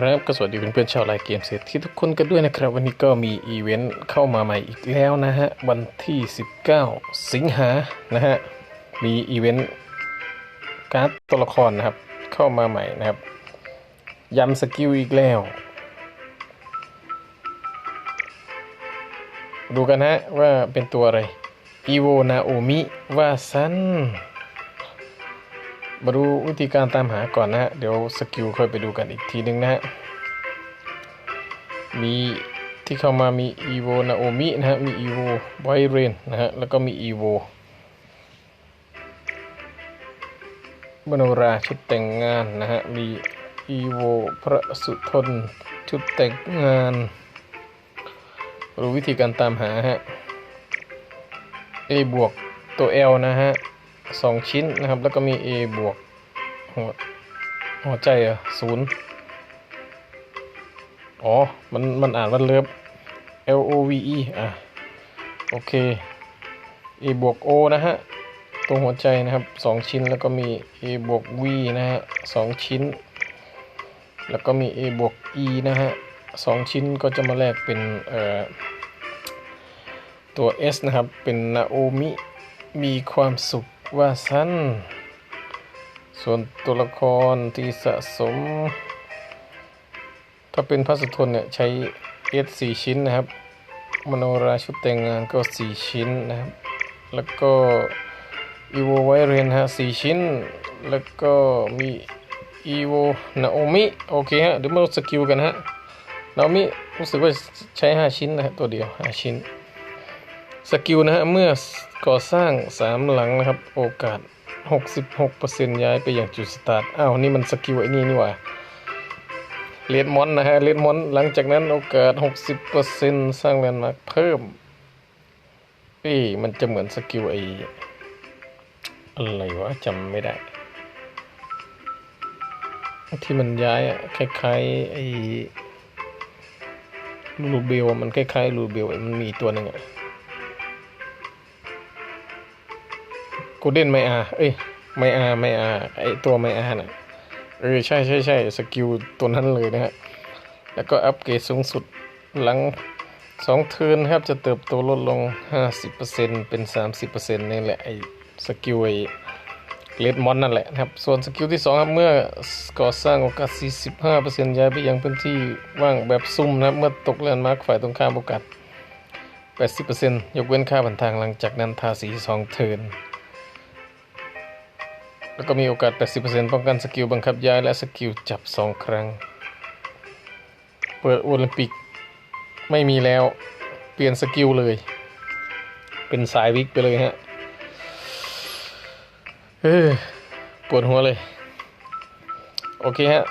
ครับก็สวัสดีเพื่อนๆชาวไลน์เกมเสร็จที่ทุกคนกันด้วยนะครับ วันนี้ก็มีอีเวนต์เข้ามาใหม่อีกแล้วนะฮะ วันที่ 19 สิงหานะฮะ มีอีเวนต์การ์ดตัวละครนะครับ เข้ามาใหม่นะครับย้ำสกิลอีกแล้ว ดูกันฮะว่าเป็นตัวอะไรอีโวนาโอมิวาซัน มาดูวิธีการตามหาก่อนนะฮะ เดี๋ยวสกิลค่อยไปดูกันอีกทีนึงนะฮะ มีที่เข้ามามี evo naomi นะฮะ มี evo w i r e n นะฮะ แล้วก็มี evo มโนราชุดแต่งงานนะฮะ มี evo พระสุทนชุดแต่งงานรู้วิธีการตามหาฮะ a บวกตัว l นะฮะ สองชิ้นนะครับ แล้วก็มี A บวกหัวหัวใจอะศูนย์อ๋อ มัน มันอ่านว่าเลิฟ L O V E อะ โอเค A บวก O นะฮะ ตรงหัวใจนะครับสองชิ้นแล้วก็มี A บวก V นะฮะสองชิ้น แล้วก็มี A บวก E นะฮะสองชิ้นก็จะมาแลกเป็นเอ่อตัว S นะครับ เป็นนาโอมิ มีความสุข ว่าสั้น ส่วนตัวละครที่สะสม ถ้าเป็นพระสุทนเนี่ยใช้ S 4ชิ้นนะครับ มโนราชุดแต่งงานก็ 4 ชิ้นนะครับ แล้วก็อีโวไวเรนฮะ4ชิ้น แล้วก็มีอีโวนาโอมิโอเคฮะเดี๋ยวมาดูสกิลกันฮะนาโอมิรู้สึกว่าใช้ 5 ชิ้นนะฮะตัวเดียว 5 ชิ้น สกิลนะฮะ เมื่อก่อสร้าง 3 หลังนะครับ โอกาส 66%ย้ายไปอย่างจุดสตาร์ทอ้าว นี่มันสกิลไอ้นี่นี่หว่าเลดมอนนะฮะเลดมอนหลังจากนั้นโอกาส 60%สร้างแลนด์มาร์คเพิ่มเอ้มันจะเหมือนสกิลไออะไรวะจำไม่ได้ ที่มันย้ายอะคล้ายๆไอ้ลูเบลมันคล้ายๆลูเบลมันมีตัวหนึ่งอะ กลเด้นไม่อาเอ้ยไม่อาไม่อาไอตัวไม่อาน่ะเออใช่ใช่ใช่สกิลตัวนั้นเลยนะฮะ แล้วก็อัปเกรดสูงสุดหลังสองเทินครับจะเติบโตลดลง 50%เป็น 30%นี่แหละไอสกิลไอเลดมอนนั่นแหละนะครับ ส่วนสกิลที่ 2 ครับ เมื่อก่อสร้างโอกาส 45%ย้ายไปยังพื้นที่ว่างแบบซุ่มนะครับ เมื่อตกแลนด์มาร์คฝ่ายตรงข้ามโอกาส 80%ยกเว้นค่าผ่านทางหลังจากนั้นทาสี 2 เทิน แล้วก็มีโอกาส 80%ป้องกันสกิลบังคับย้ายและสกิลจับ 2 ครั้ง เปิดโอลิมปิกไม่มีแล้วเปลี่ยนสกิลเลย เป็นสายวิกไปเลยฮะเออปวดหัวเลย โอเคฮะ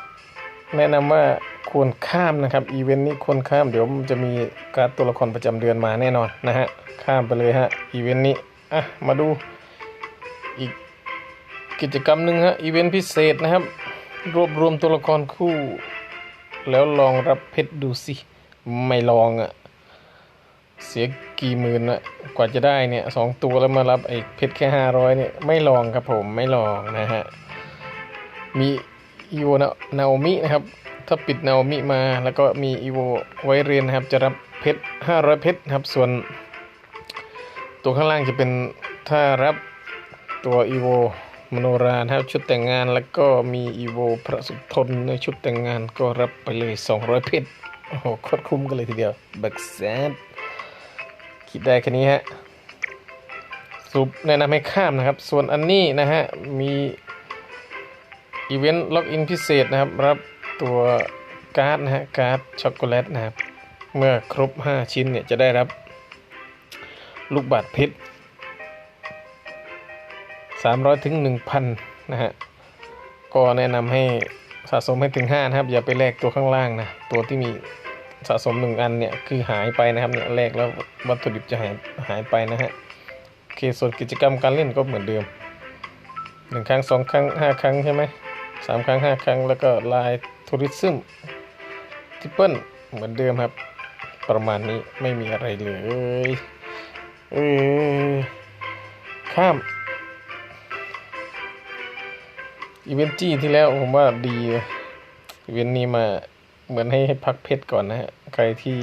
แนะนำว่าควรข้ามนะครับ อีเวนต์นี้ควรข้าม เดี๋ยวมันจะมีการ์ดตัวละครประจำเดือนมาแน่นอนนะฮะ ข้ามไปเลยฮะ อีเวนต์นี้ อะ มาดูอีก กิจกรรมหนึ่งฮะอีเวนต์พิเศษนะครับ รวบรวมตัวละครคู่ แล้วลองรับเพชรดูสิ ไม่ลองอะ่ะ เสียกี่หมื่นอะกว่าจะได้เนี่ยสองตัวแล้วมารับไอ้เพชรแค่ห้าร้อยเนี่ย ไม่ลองครับผมไม่ลองนะฮะ มีอีโวนาโอมินะครับ ถ้าปิดนาโอมิมาแล้วก็มีอีโวไวเรียนนะครับ จะรับเพชรห้าร้อยเพชรครับ ส่วน ตัวข้างล่างจะเป็นถ้ารับตัวอีโว มโนรานะครับชุดแต่งงานแล้วก็มีอีโวพระสุทนในชุดแต่งงานก็รับไปเลย 200 เพชรโอ้โหโคตรคุ้มกันเลยทีเดียวบักแซดคิดได้แค่นี้ฮะสรุปแนะนำให้ข้ามนะครับ ส่วนอันนี้นะฮะ มีอีเวนต์ล็อกอินพิเศษนะครับ รับตัวการ์ดนะฮะ การ์ดช็อกโกแลตนะครับ เมื่อครบ 5 ชิ้นเนี่ย จะได้รับลูกบาศเพชร 300ถึง1,000นะฮะก็แนะนำให้สะสมให้ถึง5นะครับ อย่าไปแลกตัวข้างล่างนะตัวที่มีสะสม 1 อันเนี่ยคือหายไปนะครับเนี่ยแลกแล้ววัตถุดิบจะหายหายไปนะฮะโอเคส่วนกิจกรรมการเล่นก็เหมือนเดิม 1 ครั้ง 2 ครั้ง 5 ครั้งใช่ไหม3ครั้ง 5 ครั้งแล้วก็ลายทัริซึมทิปเปิลเหมือนเดิมครับ ประมาณนี้ไม่มีอะไรเลยเออข้าม อีเวนต์จี้ที่แล้วผมว่าดีอีเวนต์นี้มาเหมือนให้ให้พักเพชรก่อนนะฮะ ใครที่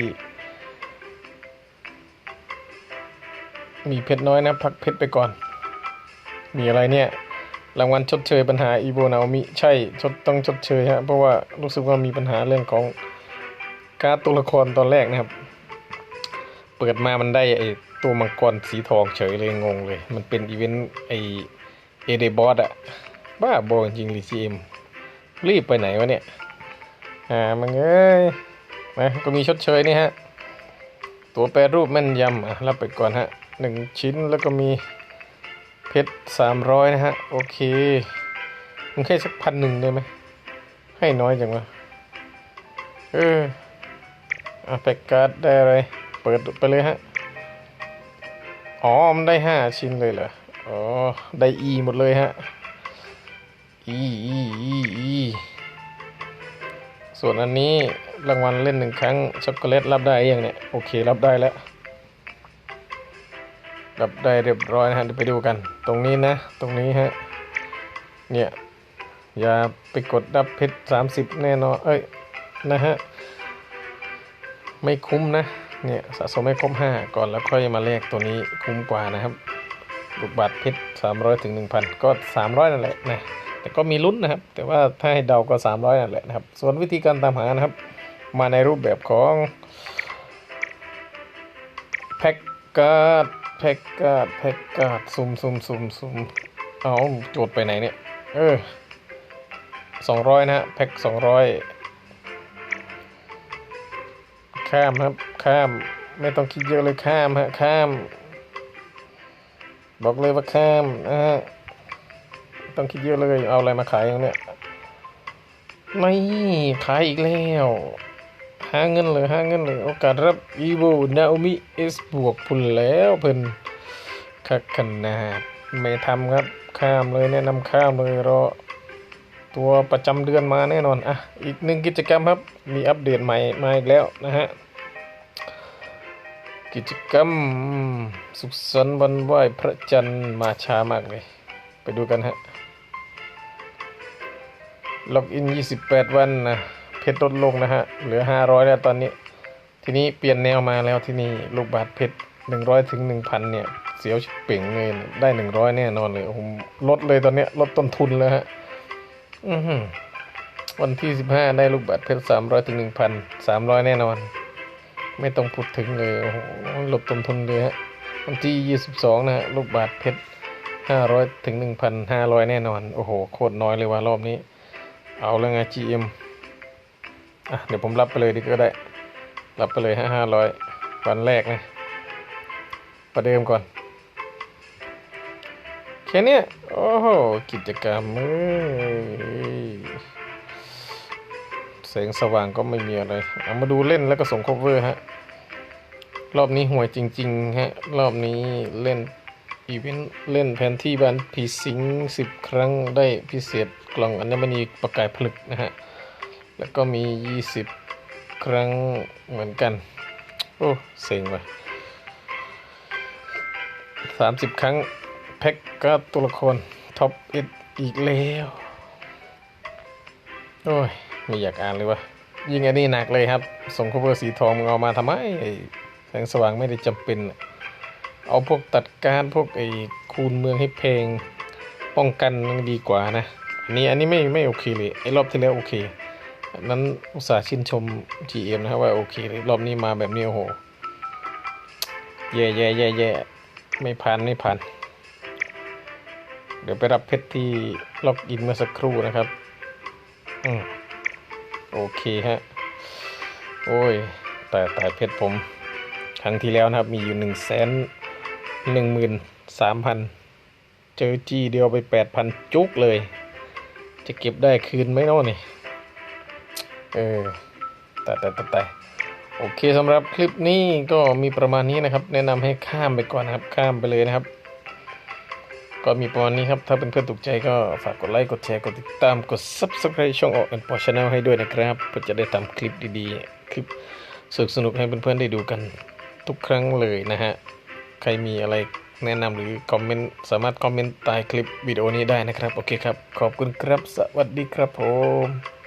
มีเพชรน้อยนะ พักเพชรไปก่อน มีอะไรเนี่ย รางวัลชดเชยปัญหาอีโบนาโอมิใช่ชดต้องชดเชยฮะ เพราะว่ารู้สึกว่ามีปัญหาเรื่องของการ์ดตัวละครตอนแรกนะครับ เปิดมามันได้ไอตัวมังกรสีทองเฉยเลยงงเลย มันเป็นอีเวนต์ไอเอเดบอสอะ บ้าบอจริงลีซีเอ็มรีบไปไหนวะเนี่ยอ่ามันเอ้ยนะก็มีชดเชยนี่ฮะ ตัวแปรรูปแม่นยำอะรับไปก่อนฮะหนึ่งชิ้นแล้วก็มีเพชรสามร้อยนะฮะ โอเคมึงให้สักพันหนึ่งได้ไหม ให้น้อยจังวะเอออะแปกการ์ดได้อะไร เปิดไปเลยฮะ อ๋อ มันได้ห้าชิ้นเลยเหรอ อ๋อ ได้ E หมดเลยฮะ ส่วนอันนี้รางวัลเล่นหนึ่งครั้งช็อกโกแลตรับได้ยังเนี่ย โอเครับได้แล้ว รับได้เรียบร้อยนะฮะเดี๋ยวไปดูกัน ตรงนี้นะ ตรงนี้ฮะ เนี่ย อย่าไปกดรับเพชรสามสิบแน่นอน เอ้ย นะฮะ ไม่คุ้มนะ เนี่ยสะสมให้ครบห้าก่อนแล้วค่อยมาแลกตัวนี้คุ้มกว่านะครับลูกบาทเพชรสามร้อยถึงหนึ่งพันก็สามร้อยนั่นแหละนะ แต่ก็มีลุ้นนะครับ แต่ว่าถ้าให้เดาก็สามร้อยนั่นแหละนะครับ ส่วนวิธีการตามหานะครับ มาในรูปแบบของแพ็กการ์ดแพ็กการ์ดแพ็กการ์ดซุ่มซุ่มซุ่มซุ่มเอาโจทย์ไปไหนเนี่ย เออสองร้อยนะฮะแพ็กสองร้อยข้ามครับข้ามไม่ต้องคิดเยอะเลยข้ามฮะข้าม บอกเลยว่าข้ามนะฮะ ต้องคิดเยอะเลย เอาอะไรมาขายอย่างเนี้ยไม่ขายอีกแล้ว หาเงินเลยหาเงินเลย โอกาสรับอีโบนาโอมิเอสบวกพุ่นแล้วเพิ่นคักขนาดไม่ทำครับ ข้ามเลยแนะนำข้ามเลยรอตัวประจำเดือนมาแน่นอน อะ อีกหนึ่งกิจกรรมครับ มีอัปเดตใหม่มาอีกแล้วนะฮะ กิจกรรมสุขสันต์วันไหว้พระจันทร์มาช้ามากเลย ไปดูกันฮะ ล็อกอิน 28 วันนะ เพชรลดลงนะฮะ เหลือ 500 แล้วตอนนี้ ทีนี้เปลี่ยนแนวมาแล้วที่นี่ลูกบาทเพชร 100 ถึง 1,000 เนี่ย เสียวเป่งเลยนะได้ 100 แน่นอนเลยผมลดเลยตอนนี้ลดต้นทุนเลยฮะ อือวันที่สิบห้าได้ลูกบาทเพชรสามร้อยถึงหนึ่งพันสามร้อยแน่นอน ไม่ต้องพูดถึงเลย โอ้โหลดต้นทุนเลยฮะ วันที่ยี่สิบสองนะฮะ ลูกบาทเพชรห้าร้อยถึงหนึ่งพันห้าร้อยแน่นอน โอ้โห โคตรน้อยเลยว่ารอบนี้ เอาแล้วไง GM อะเดี๋ยวผมรับไปเลยดีก็ได้ รับไปเลยห้าห้าร้อยวันแรกนะ ประเดิมก่อน แค่นี้โอ้โห กิจกรรมเอ้ยแสงสว่างก็ไม่มีอะไร เอามาดูเล่นแล้วก็ส่ง cover ฮะ รอบนี้ห่วยจริง ๆ ฮะ รอบนี้เล่น อีเวนต์เล่นแผนที่บ้านผีสิงสิบครั้งได้พิเศษกล่องอัญมณีประกายผลึกนะฮะ แล้วก็มียี่สิบครั้งเหมือนกัน โอ้ เซ็งว่ะสามสิบครั้ง แพ็กก็ตัวละคร ท็อปเอ็ดอีกแล้ว โอ้ย ไม่อยากอ่านเลยวะยิ่งอันนี้หนักเลยครับ ส่งคูเวอร์สีทองมึงเอามาทำไม แสงสว่างไม่ได้จำเป็นอะ เอาพวกตัดการพวกไอ้คูณเมืองให้เพลงป้องกันมันดีกว่านะอันนี้อันนี้ไม่ไม่โอเคเลยไอ้รอบที่แล้วโอเคนนั้นอุตส่าห์ชื่นชม GM นะครับว่าโอเคเลยรอบนี้มาแบบนี้โอ้โหแย่แย่แย่แย่ไม่ผ่านไม่ผ่าน เดี๋ยวไปรับเพชรที่ล็อกอินเมื่อสักครู่นะครับ อืมโอเคฮะ โอ้ยแต่แต่เพชรผม ครั้งที่แล้วนะครับมีอยู่หนึ่งแสน หนึ่งหมื่นสามพันเจอจีเดียวไปแปดพันจุกเลย จะเก็บได้คืนไหมเนาะนี่ เออแต่แต่แต่แต่โอเคสำหรับคลิปนี้ก็มีประมาณนี้นะครับ แนะนำให้ข้ามไปก่อนนะครับ ข้ามไปเลยนะครับ ก็มีประมาณนี้ครับ ถ้าเป็นเพื่อนถูกใจก็ฝากกดไลค์ กดแชร์ กดติดตาม กด subscribe ช่องออกแอนพอชแนลให้ด้วยนะครับเพื่อจะได้ทำคลิปดีๆ คลิปสนุกสนุกให้เพื่อนๆได้ดูกันทุกครั้งเลยนะฮะ ใครมีอะไรแนะนำหรือคอมเมนต์สามารถคอมเมนต์ใต้คลิปวิดีโอนี้ได้นะครับ โอเคครับ ขอบคุณครับ สวัสดีครับผม